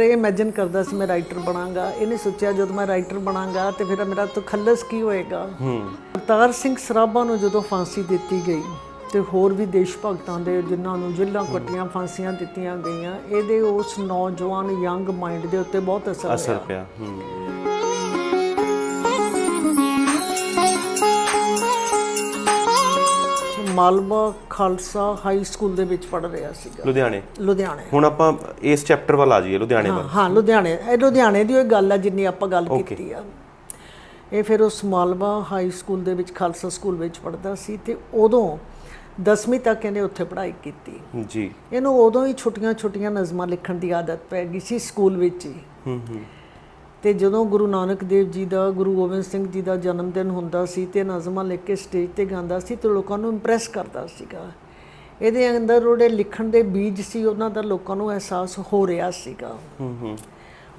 ਇਹ ਇਮੇਜਿਨ ਕਰਦਾ ਸੀ ਮੈਂ ਰਾਈਟਰ ਬਣਾਂਗਾ। ਇਹਨੇ ਸੋਚਿਆ ਜਦੋਂ ਮੈਂ ਰਾਈਟਰ ਬਣਾਂਗਾ ਤੇ ਫਿਰ ਮੇਰਾ ਤਖੱਲਸ ਕੀ ਹੋਏਗਾ? ਹੂੰ। ਅਵਤਾਰ ਸਿੰਘ ਸਰਾਭਾ ਨੂੰ ਜਦੋਂ ਫਾਂਸੀ ਦਿੱਤੀ ਗਈ ਤੇ ਹੋਰ ਵੀ ਦੇਸ਼ ਭਗਤਾਂ ਦੇ ਜਿਨ੍ਹਾਂ ਨੂੰ ਜੇਲ੍ਹਾਂ ਕੱਟੀਆਂ ਫਾਂਸੀਆਂ ਦਿੱਤੀਆਂ ਗਈਆਂ ਇਹਦੇ ਉਸ ਨੌਜਵਾਨ ਯੰਗ ਮਾਈਂਡ ਦੇ ਉੱਤੇ ਬਹੁਤ ਅਸਰ ਅਸਰ ਹੋਇਆ ਪਿਆ ਹੂੰ। ਮਾਲਵਾ ਖਾਲਸਾ ਹਾਈ ਸਕੂਲ ਦੇ ਵਿੱਚ ਪੜ੍ਹ ਰਿਹਾ ਸੀਗਾ। ਲੁਧਿਆਣੇ? ਲੁਧਿਆਣੇ। ਹੁਣ ਆਪਾਂ ਇਸ ਚੈਪਟਰ ਵੱਲ ਆ ਜਾਈਏ ਲੁਧਿਆਣੇ ਹਾਂ ਵੱਲ। ਹਾਂ ਲੁਧਿਆਣੇ। ਇਹ ਲੁਧਿਆਣੇ ਦੀ ਉਹ ਗੱਲ ਆ ਜਿੰਨੀ ਆਪਾਂ ਗੱਲ ਕੀਤੀ ਆ। ਇਹ ਫਿਰ ਉਸ ਮਾਲਵਾ ਹਾਈ ਸਕੂਲ ਦੇ ਵਿੱਚ ਖਾਲਸਾ ਸਕੂਲ ਵਿੱਚ ਪੜ੍ਹਦਾ ਸੀ ਤੇ ਉਦੋਂ 10ਵੀਂ ਤੱਕ ਇਹਨੇ ਉੱਥੇ ਪੜ੍ਹਾਈ ਕੀਤੀ। ਜੀ। ਇਹਨੂੰ ਉਦੋਂ ਹੀ ਛੋਟੀਆਂ-ਛੋਟੀਆਂ ਨਜ਼ਮਾਂ ਲਿਖਣ ਦੀ ਆਦਤ ਪੈ ਗਈ ਸੀ ਸਕੂਲ ਵਿੱਚ ਹੀ। ਹੂੰ ਹੂੰ। ਤੇ ਜਦੋਂ ਗੁਰੂ ਨਾਨਕ ਦੇਵ ਜੀ ਦਾ ਗੁਰੂ ਗੋਬਿੰਦ ਸਿੰਘ ਜੀ ਦਾ ਜਨਮ ਦਿਨ ਹੁੰਦਾ ਸੀ ਤੇ ਨਜ਼ਮਾਂ ਲਿਖ ਕੇ ਸਟੇਜ ਤੇ ਗਾਉਂਦਾ ਸੀ ਤੇ ਲੋਕਾਂ ਨੂੰ ਇੰਪ੍ਰੈਸ ਕਰਦਾ ਸੀਗਾ। ਇਹਦੇ ਅੰਦਰ ਉਹਦੇ ਲਿਖਣ ਦੇ ਬੀਜ ਸੀ ਉਹਨਾਂ ਦਾ ਲੋਕਾਂ ਨੂੰ ਅਹਿਸਾਸ ਹੋ ਰਿਹਾ ਸੀਗਾ। ਹੂੰ ਹੂੰ।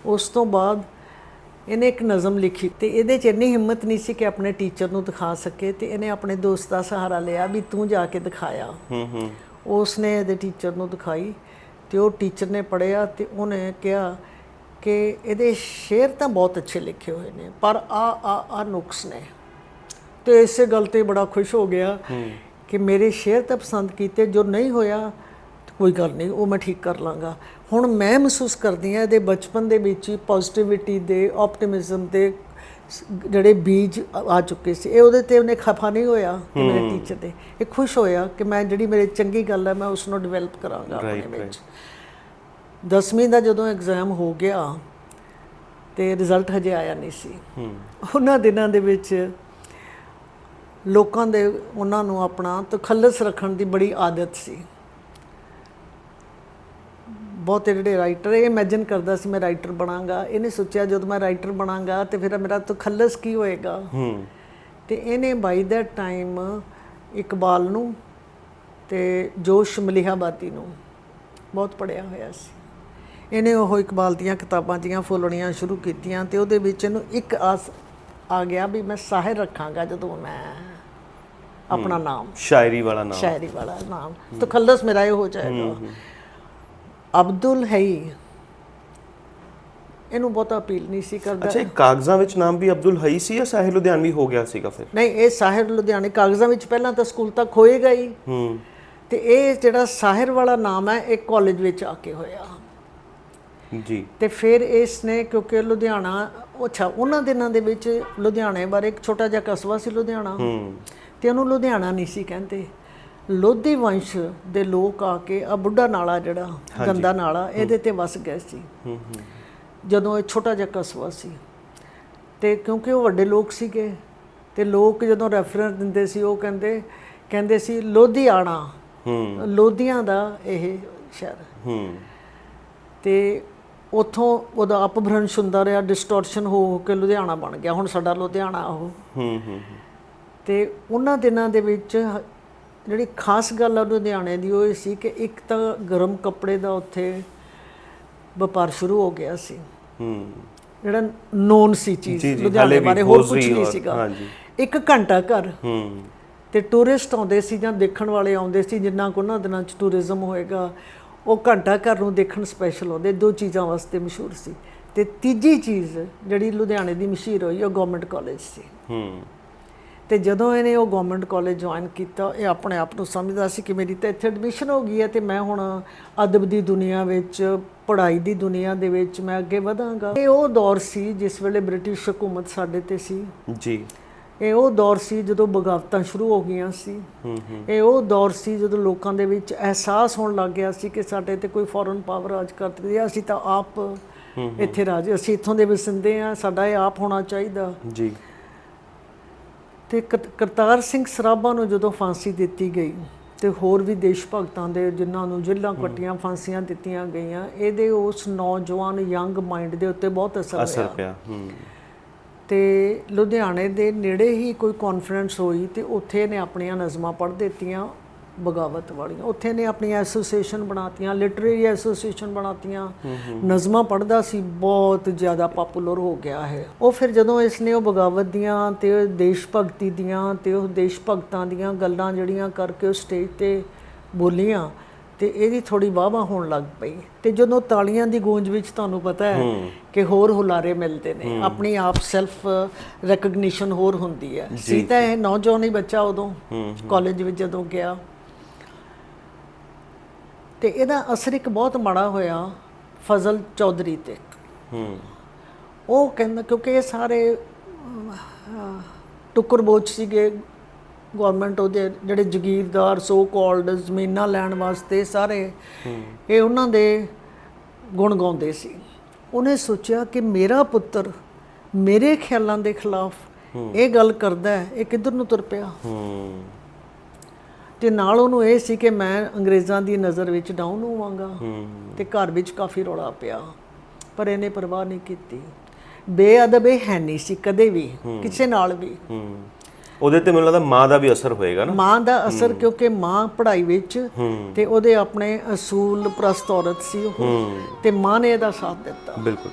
ਉਸ ਤੋਂ ਬਾਅਦ ਇਹਨੇ ਇੱਕ ਨਜ਼ਮ ਲਿਖੀ ਤੇ ਇਹਦੇ 'ਚ ਇੰਨੀ ਹਿੰਮਤ ਨਹੀਂ ਸੀ ਕਿ ਆਪਣੇ ਟੀਚਰ ਨੂੰ ਦਿਖਾ ਸਕੇ ਤੇ ਇਹਨੇ ਆਪਣੇ ਦੋਸਤ ਦਾ ਸਹਾਰਾ ਲਿਆ ਵੀ ਤੂੰ ਜਾ ਕੇ ਦਿਖਾਇਆ। ਹੂੰ ਹੂੰ। ਉਸ ਨੇ ਇਹਦੇ ਟੀਚਰ ਨੂੰ ਦਿਖਾਈ ਤੇ ਉਹ ਟੀਚਰ ਨੇ ਪੜਿਆ ਤੇ ਉਹਨੇ ਕਿਹਾ ਕਿ ਇਹਦੇ ਸ਼ੇਰ ਤਾਂ ਬਹੁਤ ਅੱਛੇ ਲਿਖੇ ਹੋਏ ਨੇ ਪਰ ਆ ਆ ਆ ਨੁਕਸ ਨੇ। ਤੇ ਇਸੇ ਗੱਲ ਤੇ ਬੜਾ ਖੁਸ਼ ਹੋ ਗਿਆ ਕਿ ਮੇਰੇ ਸ਼ੇਰ ਤਾਂ ਪਸੰਦ ਕੀਤੇ ਜੋ ਨਹੀਂ ਹੋਇਆ ਤੇ ਕੋਈ ਗੱਲ ਨਹੀਂ ਉਹ ਮੈਂ ਠੀਕ ਕਰ ਲਾਂਗਾ। ਹੁਣ ਮੈਂ ਮਹਿਸੂਸ ਕਰਦੀ ਹਾਂ ਇਹਦੇ ਬਚਪਨ ਦੇ ਵਿੱਚ ਹੀ ਪੋਜ਼ਿਟਿਵਿਟੀ ਦੇ ਆਪਟਿਮਿਜ਼ਮ ਦੇ ਜਿਹੜੇ ਬੀਜ ਆ- ਆ ਚੁੱਕੇ ਸੀ ਇਹ ਉਹਦੇ ਤੇ ਉਹਨੇ ਖਫਾ ਨਹੀਂ ਹੋਇਆ ਮੇਰੇ ਟੀਚਰ ਦੇ। ਇਹ ਖੁਸ਼ ਹੋਇਆ ਕਿ ਮੈਂ ਜਿਹੜੀ ਮੇਰੇ ਚੰਗੀ ਗੱਲ ਹੈ ਮੈਂ ਉਸ ਨੂੰ ਡਿਵੈਲਪ ਕਰਾਂਗਾ ਆਪਣੇ ਵਿੱਚ। ਦਸਵੀਂ ਦਾ ਜਦੋਂ ਐਗਜ਼ਾਮ ਹੋ ਗਿਆ ਤੇ ਰਿਜ਼ਲਟ ਹਜੇ ਆਇਆ ਨਹੀਂ ਸੀ। ਹੂੰ। ਉਹਨਾਂ ਦਿਨਾਂ ਦੇ ਵਿੱਚ ਲੋਕਾਂ ਦੇ ਉਹਨਾਂ ਨੂੰ ਆਪਣਾ ਤਖੱਲਸ ਰੱਖਣ ਦੀ ਬੜੀ ਆਦਤ ਸੀ। ਬਹੁਤੇ ਜਿਹੜੇ ਰਾਈਟਰ ਇਹ ਇਮੇਜਿਨ ਕਰਦਾ ਸੀ ਮੈਂ ਰਾਈਟਰ ਬਣਾਂਗਾ। ਇਹਨੇ ਸੋਚਿਆ ਜਦੋਂ ਮੈਂ ਰਾਈਟਰ ਬਣਾਂਗਾ ਤੇ ਫਿਰ ਮੇਰਾ ਤਖੱਲਸ ਕੀ ਹੋਏਗਾ? ਹੂੰ। ਤੇ ਇਹਨੇ ਬਾਈ ਦਾ ਟਾਈਮ ਇਕਬਾਲ ਨੂੰ ਤੇ ਜੋਸ਼ ਮਲਿਹਾਬਾਦੀ ਨੂੰ। ਬਹੁਤ ਪੜਿਆ ਹੋਇਆ ਸੀ। ਇਹਨੇ ਉਹ ਇਕਬਾਲ ਦੀਆਂ ਕਿਤਾਬਾਂ ਦੀਆਂ ਫੁੱਲਣੀਆਂ ਸ਼ੁਰੂ ਕੀਤੀਆਂ ਤੇ ਉਹਦੇ ਵਿੱਚ ਇਹਨੂੰ ਇੱਕ ਆਸ ਆ ਗਿਆ ਵੀ ਮੈਂ ਸਾਹਿਰ ਰੱਖਾਂਗਾ ਜਦੋਂ ਮੈਂ ਆਪਣਾ ਨਾਮ ਸ਼ਾਇਰੀ ਵਾਲਾ ਨਾਮ। ਸ਼ਾਇਰੀ ਵਾਲਾ ਨਾਮ। ਤਖੱਲਸ ਮੇਰਾ ਇਹ ਹੋ ਜਾਏਗਾ ਅਬਦੁਲ ਹਈ ਇਹਨੂੰ ਬਹੁਤਾ ਅਪੀਲ ਨਹੀਂ ਸੀ ਕਰਦਾ। ਅੱਛਾ ਇਹ ਕਾਗਜ਼ਾਂ ਵਿੱਚ ਨਾਮ ਵੀ ਅਬਦੁਲ ਹਈ ਸੀ ਜਾਂ ਸਾਹਿਲ ਲੁਧਿਆਣਵੀ ਹੋ ਗਿਆ ਸੀਗਾ ਫਿਰ? ਨਹੀਂ ਇਹ ਸਾਹਿਰ ਲੁਧਿਆਣੇ ਕਾਗਜ਼ਾਂ ਵਿੱਚ ਪਹਿਲਾਂ ਤਾਂ ਸਕੂਲ ਤੱਕ ਹੋਏਗਾ ਹੀ। ਹੂੰ। ਤੇ ਇਹ ਜਿਹੜਾ ਸਾਹਿਰ ਵਾਲਾ ਨਾਮ ਹੈ ਇਹ ਕਾਲਜ ਵਿੱਚ ਆ ਕੇ ਹੋਇਆ। ਜੀ। ਤੇ ਫਿਰ ਇਸ ਨੇ ਕਿਉਂਕਿ ਲੁਧਿਆਣਾ ਅੱਛਾ ਉਹਨਾਂ ਦਿਨਾਂ ਦੇ ਵਿੱਚ ਲੁਧਿਆਣੇ ਬਾਰੇ ਇੱਕ ਛੋਟਾ ਜਿਹਾ ਕਸਬਾ ਸੀ ਲੁਧਿਆਣਾ। ਹੂੰ। ਤੇ ਉਹਨੂੰ ਲੁਧਿਆਣਾ ਨਹੀਂ ਸੀ ਕਹਿੰਦੇ। ਲੋਧੀ ਵੰਸ਼ ਦੇ ਲੋਕ ਆ ਕੇ ਆ ਬੁੱਢਾ ਨਾਲਾ ਜਿਹੜਾ ਗੰਦਾ ਨਾਲਾ ਇਹਦੇ ਤੇ ਵਸ ਗਏ ਸੀ। ਹੂੰ ਹੂੰ। ਜਦੋਂ ਇਹ ਛੋਟਾ ਜਿਹਾ ਕਸਬਾ ਸੀ। ਤੇ ਕਿਉਂਕਿ ਉਹ ਵੱਡੇ ਲੋਕ ਸੀਗੇ ਤੇ ਲੋਕ ਜਦੋਂ ਰੈਫਰੈਂਸ ਦਿੰਦੇ ਸੀ ਉਹ ਕਹਿੰਦੇ ਕਹਿੰਦੇ ਸੀ ਲੋਧੀਆਣਾ। ਹੂੰ। ਲੋਧੀਆਂ ਦਾ ਇਹ ਸ਼ਹਿਰ। ਹੂੰ। ਤੇ ਉਥੋਂ ਉਹਦਾ ਅਪਭ੍ਰੰਸ਼ ਹੁੰਦਾ ਰਿਹਾ ਡਿਸਟੋਰਸ਼ਨ ਹੋ ਹੋ ਕੇ ਲੁਧਿਆਣਾ ਬਣ ਗਿਆ ਹੁਣ ਸਾਡਾ ਲੁਧਿਆਣਾ ਉਹ। ਹੂੰ ਹੂੰ ਤੇ ਉਹਨਾਂ ਦਿਨਾਂ ਦੇ ਵਿੱਚ ਜਿਹੜੀ ਖਾਸ ਗੱਲ ਆ ਲੁਧਿਆਣੇ ਦੀ ਉਹ ਇਹ ਸੀ ਕਿ ਇੱਕ ਤਾਂ ਗਰਮ ਕੱਪੜੇ ਦਾ ਉੱਥੇ ਵਪਾਰ ਸ਼ੁਰੂ ਹੋ ਗਿਆ ਸੀ। ਹੂੰ। ਜਿਹੜਾ ਨੋਨ ਸੀ ਚੀਜ਼ ਲੁਧਿਆਣੇ ਬਾਰੇ ਹੋਰ ਕੁਝ ਨਹੀਂ ਸੀਗਾ। ਹਾਂਜੀ। ਇੱਕ ਘੰਟਾ ਘਰ। ਹੂੰ। ਤੇ ਟੂਰਿਸਟ ਆਉਂਦੇ ਸੀ ਜਾਂ ਦੇਖਣ ਵਾਲੇ ਆਉਂਦੇ ਸੀ ਜਿੰਨਾ ਕੁ ਉਹਨਾਂ ਦਿਨਾਂ 'ਚ ਟੂਰਿਜ਼ਮ ਹੋਏਗਾ ਉਹ ਘੰਟਾ ਘਰ ਨੂੰ ਦੇਖਣ ਸਪੈਸ਼ਲ ਆਉਂਦੇ ਦੋ ਚੀਜ਼ਾਂ ਵਾਸਤੇ ਮਸ਼ਹੂਰ ਸੀ। ਤੇ ਤੀਜੀ ਚੀਜ਼ ਜਿਹੜੀ ਲੁਧਿਆਣੇ ਦੀ ਮਸ਼ਹੂਰ ਹੋਈ ਉਹ ਗਵਰਨਮੈਂਟ ਕਾਲਜ ਸੀ। ਹੂੰ। ਤੇ ਜਦੋਂ ਇਹਨੇ ਉਹ ਗਵਰਨਮੈਂਟ ਕਾਲਜ ਜੁਆਇਨ ਕੀਤਾ ਇਹ ਆਪਣੇ ਆਪ ਨੂੰ ਸਮਝਦਾ ਸੀ ਕਿ ਮੇਰੀ ਤਾਂ ਇੱਥੇ ਐਡਮਿਸ਼ਨ ਹੋ ਗਈ ਹੈ ਤੇ ਮੈਂ ਹੁਣ ਅਦਬ ਦੀ ਦੁਨੀਆ ਵਿੱਚ ਪੜ੍ਹਾਈ ਦੀ ਦੁਨੀਆ ਦੇ ਵਿੱਚ ਮੈਂ ਅੱਗੇ ਵਧਾਂਗਾ। ਇਹ ਉਹ ਦੌਰ ਸੀ ਜਿਸ ਵੇਲੇ ਬ੍ਰਿਟਿਸ਼ ਹਕੂਮਤ ਸਾਡੇ ਤੇ ਸੀ। ਜੀ। ਇਹ ਉਹ ਦੌਰ ਸੀ ਜਦੋਂ ਬਗਾਵਤਾਂ ਸ਼ੁਰੂ ਹੋ ਗਈਆਂ ਸੀ। ਹੂੰ ਹੂੰ। ਇਹ ਉਹ ਦੌਰ ਸੀ ਜਦੋਂ ਲੋਕਾਂ ਦੇ ਵਿੱਚ ਅਹਿਸਾਸ ਹੋਣ ਲੱਗ ਗਿਆ ਸੀ ਕਿ ਸਾਡੇ ਤੇ ਕੋਈ ਫੋਰਨ ਪਾਵਰ ਰਾਜ ਕਰਦੀ ਹੈ ਅਸੀਂ ਤਾਂ ਆਪ ਇੱਥੇ ਰਾਜ ਅਸੀਂ ਇੱਥੋਂ ਦੇ ਵਸਿੰਦੇ ਆ ਸਾਡਾ ਇਹ ਆਪ ਹੋਣਾ ਚਾਹੀਦਾ। ਜੀ। ਤੇ ਕਰ- ਕਰਤਾਰ ਸਿੰਘ ਸਰਾਭਾ ਨੂੰ ਜਦੋਂ ਫਾਂਸੀ ਦਿੱਤੀ ਗਈ ਤੇ ਹੋਰ ਵੀ ਦੇਸ਼ ਭਗਤਾਂ ਦੇ ਜਿਨ੍ਹਾਂ ਨੂੰ ਜੇਲ੍ਹਾਂ ਕੱਟੀਆਂ ਫਾਂਸੀਆਂ ਦਿੱਤੀਆਂ ਗਈਆਂ ਇਹਦੇ ਉਸ ਨੌਜਵਾਨ ਯੰਗ ਮਾਈਂਡ ਦੇ ਉੱਤੇ ਬਹੁਤ ਅਸਰ ਅਸਰ ਹੋਇਆ। ਪਿਆ ਹੂੰ। ਤੇ ਲੁਧਿਆਣੇ ਦੇ ਨੇੜੇ ਹੀ ਕੋਈ ਕਾਨਫਰੰਸ ਹੋਈ ਤੇ ਉੱਥੇ ਨੇ ਆਪਣੀਆਂ ਨਜ਼ਮਾਂ ਪੜ੍ਹ ਦਿੱਤੀਆਂ ਬਗਾਵਤ ਵਾਲੀਆਂ। ਉੱਥੇ ਨੇ ਆਪਣੀਆਂ ਐਸੋਸੀਏਸ਼ਨ ਬਣਾਤੀਆਂ ਲਿਟਰੇਰੀ ਐਸੋਸੀਏਸ਼ਨ ਬਣਾਤੀਆਂ। ਨਜ਼ਮਾਂ ਪੜ੍ਹਦਾ ਸੀ ਬਹੁਤ ਜ਼ਿਆਦਾ ਪਪੂਲਰ ਹੋ ਗਿਆ ਹੈ। ਉਹ ਫਿਰ ਜਦੋਂ ਇਸ ਨੇ ਉਹ ਬਗਾਵਤ ਦੀਆਂ ਤੇ ਦੇਸ਼ ਭਗਤੀ ਦੀਆਂ ਤੇ ਉਹ ਦੇਸ਼ ਭਗਤਾਂ ਦੀਆਂ ਗੱਲਾਂ ਜਿਹੜੀਆਂ ਕਰਕੇ ਉਹ ਸਟੇਜ ਤੇ ਬੋਲੀਆਂ ਤੇ ਇਹਦੀ ਥੋੜੀ ਵਾਹਵਾ ਹੋਣ ਲੱਗ ਪਈ। ਤੇ ਜਦੋਂ ਤਾਲੀਆਂ ਦੀ ਗੂੰਜ ਵਿੱਚ ਤੁਹਾਨੂੰ ਪਤਾ ਹੈ ਕਿ ਹੋਰ ਹੁਲਾਰੇ ਮਿਲਦੇ ਨੇ ਆਪਣੀ ਆਪ ਸੈਲਫ ਰੈਕਗਨੀਸ਼ਨ ਹੋਰ ਹੁੰਦੀ ਹੈ। ਸੀ ਤਾਂ ਇਹ ਨੌਜਵਾਨ ਹੀ ਬੱਚਾ ਉਦੋਂ ਕਾਲਜ ਵਿੱਚ ਜਦੋਂ ਗਿਆ। ਤੇ ਇਹਦਾ ਅਸਰ ਇੱਕ ਬਹੁਤ ਮਾੜਾ ਹੋਇਆ ਫਜ਼ਲ ਚੌਧਰੀ ਤੇ। ਹੂੰ। ਉਹ ਕਹਿੰਦਾ ਕਿਉਂਕਿ ਇਹ ਸਾਰੇ ਅਹ, ਟੁੱਕਰ ਬੋਚ ਸੀਗੇ ਗਵਰਨਮੈਂਟ ਉਹਦੇ ਜਿਹੜੇ ਜ਼ਗੀਰਦਾਰ ਸੋ ਕਾਲਡ ਜ਼ਮੀਨਾਂ ਲੈਣ ਵਾਸਤੇ ਸਾਰੇ ਇਹ ਉਹਨਾਂ ਦੇ ਗੁਣ ਗਾਉਂਦੇ ਸੀ। ਉਹਨੇ ਸੋਚਿਆ ਕਿ ਮੇਰਾ ਪੁੱਤਰ ਮੇਰੇ ਖਿਆਲਾਂ ਦੇ ਖਿਲਾਫ ਇਹ ਗੱਲ ਕਰਦਾ ਹੈ ਇਹ ਕਿੱਧਰ ਨੂੰ ਤੁਰ ਪਿਆ? ਤੇ ਨਾਲ ਉਹਨੂੰ ਇਹ ਸੀ ਕਿ ਮੈਂ ਅੰਗਰੇਜ਼ਾਂ ਦੀ ਨਜ਼ਰ ਵਿੱਚ ਡਾਊਨ ਹੋਵਾਂਗਾ ਤੇ ਘਰ ਵਿੱਚ ਕਾਫੀ ਰੌਲਾ ਪਿਆ। ਪਰ ਇਹਨੇ ਪਰਵਾਹ ਨਹੀਂ ਕੀਤੀ। ਬੇਅਦਬ ਇਹ ਹੈ ਨਹੀਂ ਸੀ ਕਦੇ ਵੀ ਕਿਸੇ ਨਾਲ ਵੀ। ਉਹਦੇ ਤੇ ਮੈਨੂੰ ਲੱਗਦਾ ਮਾਂ ਦਾ ਵੀ ਅਸਰ ਹੋਏਗਾ ਨਾ। ਮਾਂ ਦਾ ਅਸਰ ਕਿਉਂਕਿ ਮਾਂ ਪੜ੍ਹਾਈ ਵਿੱਚ ਤੇ ਉਹਦੇ ਆਪਣੇ ਅਸੂਲ ਪ੍ਰਸਤ ਔਰਤ ਸੀ ਉਹ। ਤੇ ਮਾਂ ਨੇ ਇਹਦਾ ਸਾਥ ਦਿੱਤਾ। ਬਿਲਕੁਲ।